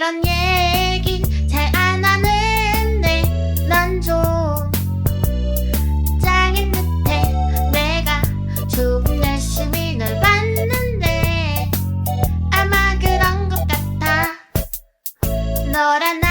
이런 얘기 잘 안 하는데 난 좀 짱인 듯해. 내가 조금 열심히 널 봤는데 아마 그런 것 같아. 너란 나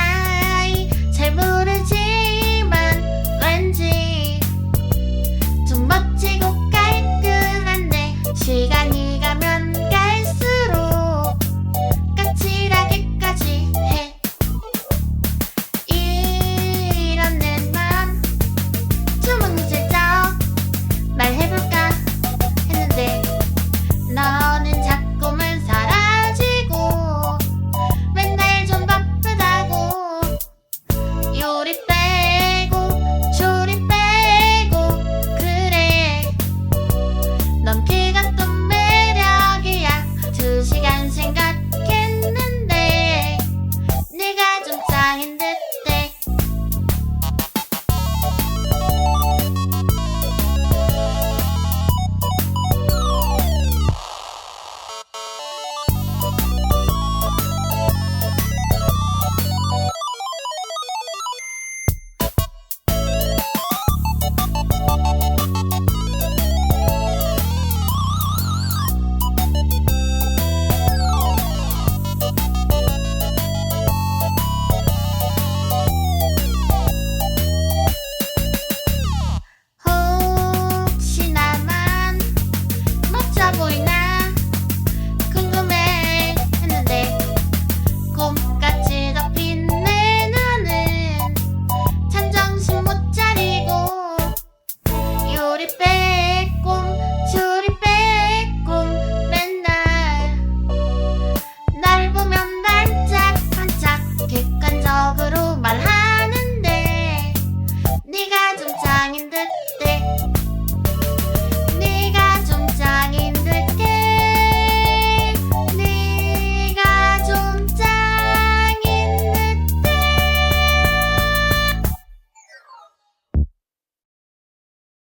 dancing got